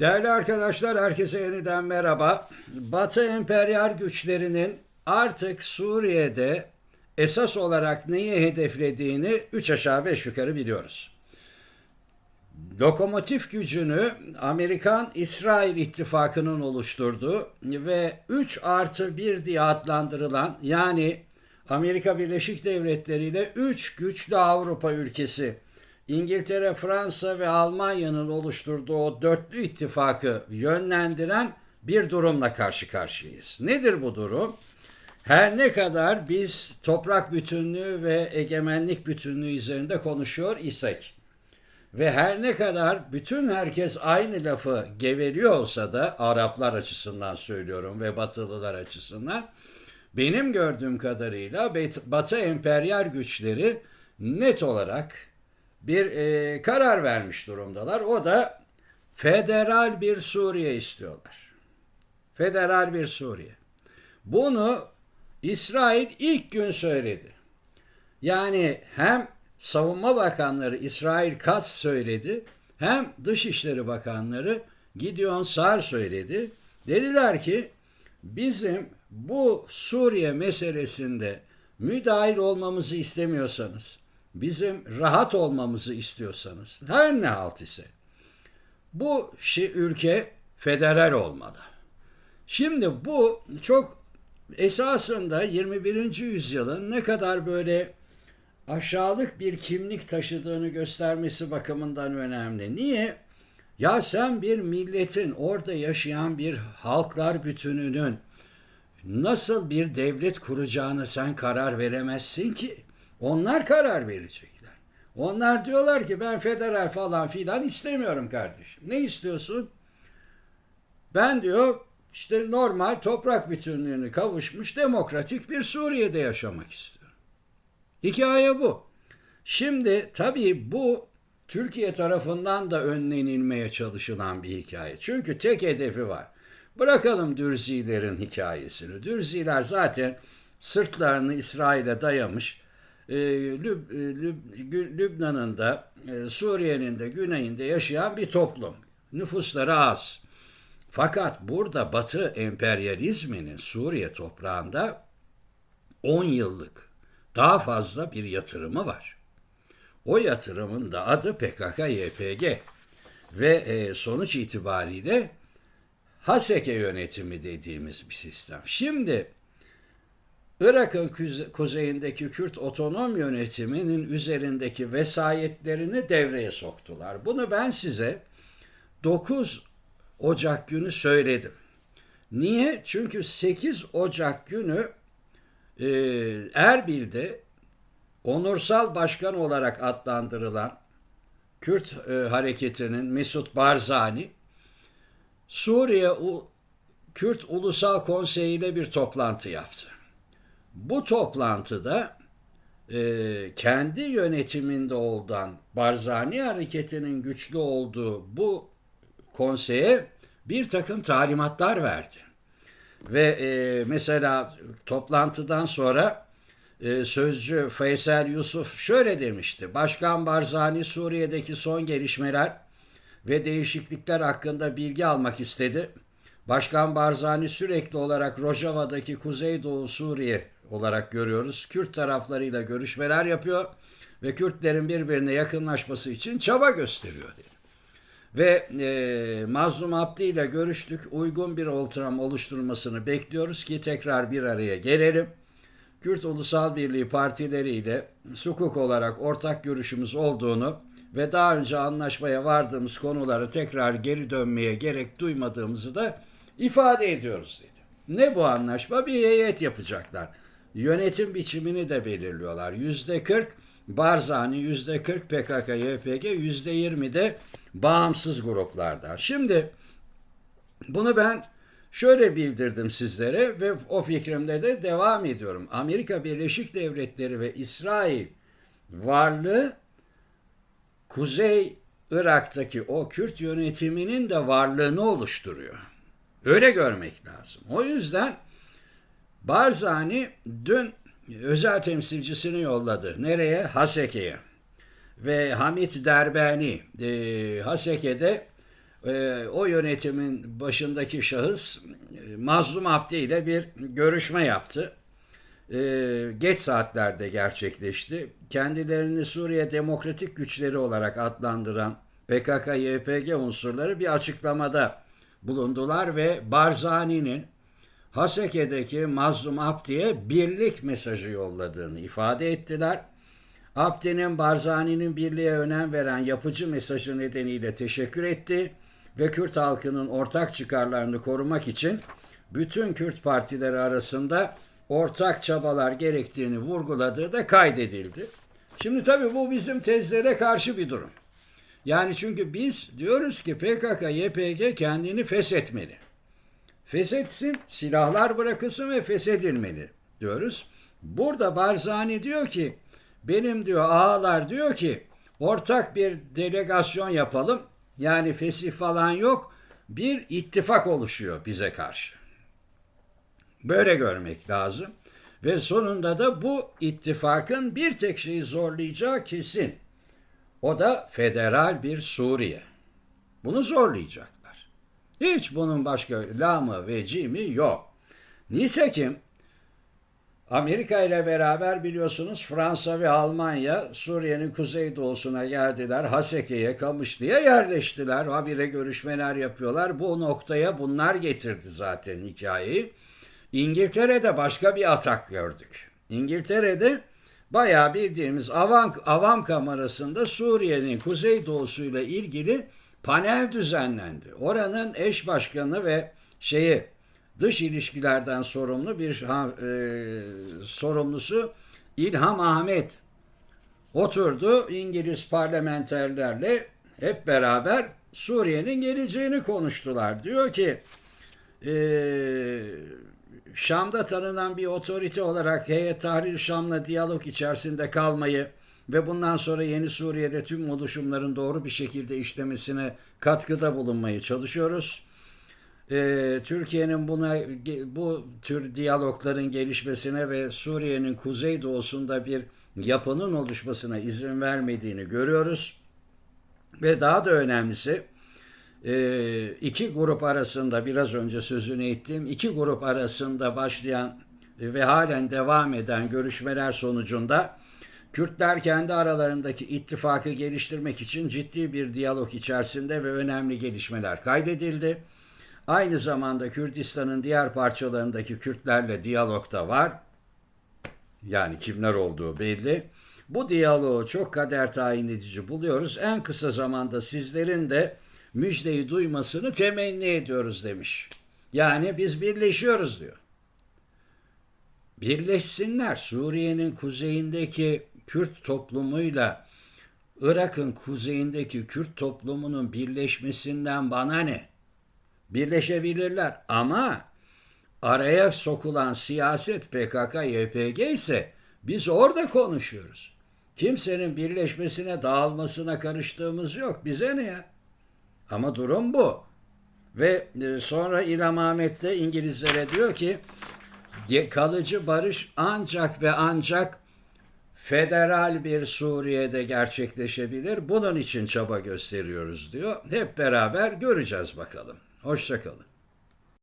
Değerli arkadaşlar, herkese yeniden merhaba. Batı emperyal güçlerinin artık Suriye'de esas olarak neyi hedeflediğini 3 aşağı 5 yukarı biliyoruz. Lokomotif gücünü Amerikan-İsrail ittifakının oluşturduğu ve 3 artı 1 diye adlandırılan yani Amerika Birleşik Devletleri ile 3 güçlü Avrupa ülkesi İngiltere, Fransa ve Almanya'nın oluşturduğu o dörtlü ittifakı yönlendiren bir durumla karşı karşıyayız. Nedir bu durum? Her ne kadar biz toprak bütünlüğü ve egemenlik bütünlüğü üzerinde konuşuyor isek ve her ne kadar bütün herkes aynı lafı geveliyor olsa da Araplar açısından söylüyorum ve Batılılar açısından benim gördüğüm kadarıyla Batı emperyal güçleri net olarak bir e, karar vermiş durumdalar. O da federal bir Suriye istiyorlar. Federal bir Suriye. Bunu İsrail ilk gün söyledi. Yani hem Savunma Bakanları İsrail Katz söyledi, hem Dışişleri Bakanları Gideon Sar söyledi. Dediler ki bizim bu Suriye meselesinde müdahil olmamızı istemiyorsanız, bizim rahat olmamızı istiyorsanız, her ne halt ise bu ülke federal olmalı. Şimdi bu çok esasında 21. yüzyılın ne kadar böyle aşağılık bir kimlik taşıdığını göstermesi bakımından önemli. Niye? Ya sen bir milletin orada yaşayan bir halklar bütününün nasıl bir devlet kuracağını sen karar veremezsin ki. Onlar karar verecekler. Onlar diyorlar ki ben federal falan filan istemiyorum kardeşim. Ne istiyorsun? Ben diyor işte normal toprak bütünlüğünü kavuşmuş demokratik bir Suriye'de yaşamak istiyorum. Hikaye bu. Şimdi tabii bu Türkiye tarafından da önlenilmeye çalışılan bir hikaye. Çünkü tek hedefi var. Bırakalım Dürzilerin hikayesini. Dürziler zaten sırtlarını İsrail'e dayamış. Ee, Lüb, e, Lüb, Lübnan'ın da e, Suriye'nin de güneyinde yaşayan bir toplum. Nüfusları az. Fakat burada Batı emperyalizminin Suriye toprağında 10 yıllık daha fazla bir yatırımı var. O yatırımın da adı PKK-YPG ve e, sonuç itibariyle Haseke yönetimi dediğimiz bir sistem. Şimdi Irak'ın kuzeyindeki Kürt otonom yönetiminin üzerindeki vesayetlerini devreye soktular. Bunu ben size 9 Ocak günü söyledim. Niye? Çünkü 8 Ocak günü e, Erbil'de onursal başkan olarak adlandırılan Kürt e, hareketinin Mesut Barzani Suriye U Kürt Ulusal Konseyi ile bir toplantı yaptı. Bu toplantıda e, kendi yönetiminde olan Barzani hareketinin güçlü olduğu bu konseye bir takım talimatlar verdi. Ve e, mesela toplantıdan sonra e, sözcü Faysal Yusuf şöyle demişti. Başkan Barzani Suriye'deki son gelişmeler ve değişiklikler hakkında bilgi almak istedi. Başkan Barzani sürekli olarak Rojava'daki Kuzeydoğu Suriye olarak görüyoruz. Kürt taraflarıyla görüşmeler yapıyor ve Kürtlerin birbirine yakınlaşması için çaba gösteriyor dedi. Ve e, Mazlum Abdi ile görüştük. Uygun bir ortam oluşturmasını bekliyoruz ki tekrar bir araya gelelim. Kürt Ulusal Birliği partileriyle sukuk olarak ortak görüşümüz olduğunu ve daha önce anlaşmaya vardığımız konuları tekrar geri dönmeye gerek duymadığımızı da ifade ediyoruz dedi. Ne bu anlaşma? Bir heyet yapacaklar. Yönetim biçimini de belirliyorlar. Yüzde 40 Barzani, yüzde 40 PKK, YPG, yüzde 20 de bağımsız gruplardan. Şimdi bunu ben şöyle bildirdim sizlere ve o fikrimde de devam ediyorum. Amerika Birleşik Devletleri ve İsrail varlığı Kuzey Irak'taki o Kürt yönetiminin de varlığını oluşturuyor. Öyle görmek lazım. O yüzden Barzani dün özel temsilcisini yolladı. Nereye? Haseke'ye. Ve Hamit Derbani e, Haseke'de e, o yönetimin başındaki şahıs e, Mazlum Abdi ile bir görüşme yaptı. E, geç saatlerde gerçekleşti. Kendilerini Suriye Demokratik Güçleri olarak adlandıran PKK-YPG unsurları bir açıklamada bulundular ve Barzani'nin Haseke'deki Mazlum Abdi'ye birlik mesajı yolladığını ifade ettiler. Abdi'nin Barzani'nin birliğe önem veren yapıcı mesajı nedeniyle teşekkür etti ve Kürt halkının ortak çıkarlarını korumak için bütün Kürt partileri arasında ortak çabalar gerektiğini vurguladığı da kaydedildi. Şimdi tabii bu bizim tezlere karşı bir durum. Yani çünkü biz diyoruz ki PKK, YPG kendini feshetmeli. Feshetsin, silahlar bırakılsın ve feshedilmeli diyoruz. Burada Barzani diyor ki, benim diyor ağalar diyor ki, ortak bir delegasyon yapalım. Yani fesih falan yok. Bir ittifak oluşuyor bize karşı. Böyle görmek lazım. Ve sonunda da bu ittifakın bir tek şeyi zorlayacağı kesin. O da federal bir Suriye. Bunu zorlayacaklar. Hiç bunun başka lamı ve cimi yok. Nitekim Amerika ile beraber biliyorsunuz Fransa ve Almanya Suriye'nin kuzeydoğusuna geldiler. Haseke'ye, Kamışlı'ya yerleştiler. Habire görüşmeler yapıyorlar. Bu noktaya bunlar getirdi zaten hikayeyi. İngiltere'de başka bir atak gördük. İngiltere'de bayağı bildiğimiz avam, avam kamerasında Suriye'nin kuzeydoğusuyla ilgili panel düzenlendi. Oranın eş başkanı ve şeyi dış ilişkilerden sorumlu bir e, sorumlusu İlham Ahmet oturdu İngiliz parlamenterlerle hep beraber Suriye'nin geleceğini konuştular. Diyor ki e, Şam'da tanınan bir otorite olarak Heyet Tahrir Şam'la diyalog içerisinde kalmayı ve bundan sonra yeni Suriye'de tüm oluşumların doğru bir şekilde işlemesine katkıda bulunmayı çalışıyoruz. Ee, Türkiye'nin buna bu tür diyalogların gelişmesine ve Suriye'nin kuzeydoğusunda bir yapının oluşmasına izin vermediğini görüyoruz. Ve daha da önemlisi e, iki grup arasında biraz önce sözünü ettiğim iki grup arasında başlayan ve halen devam eden görüşmeler sonucunda Kürtler kendi aralarındaki ittifakı geliştirmek için ciddi bir diyalog içerisinde ve önemli gelişmeler kaydedildi. Aynı zamanda Kürdistan'ın diğer parçalarındaki Kürtlerle diyalog da var. Yani kimler olduğu belli. Bu diyaloğu çok kader tayin edici buluyoruz. En kısa zamanda sizlerin de müjdeyi duymasını temenni ediyoruz demiş. Yani biz birleşiyoruz diyor. Birleşsinler. Suriye'nin kuzeyindeki Kürt toplumuyla Irak'ın kuzeyindeki Kürt toplumunun birleşmesinden bana ne? Birleşebilirler ama araya sokulan siyaset PKK, YPG ise biz orada konuşuyoruz. Kimsenin birleşmesine, dağılmasına karıştığımız yok. Bize ne ya? Ama durum bu. Ve e, sonra İlham Ahmet de İngilizlere diyor ki kalıcı barış ancak ve ancak federal bir Suriye'de gerçekleşebilir. Bunun için çaba gösteriyoruz diyor. Hep beraber göreceğiz bakalım. Hoşçakalın.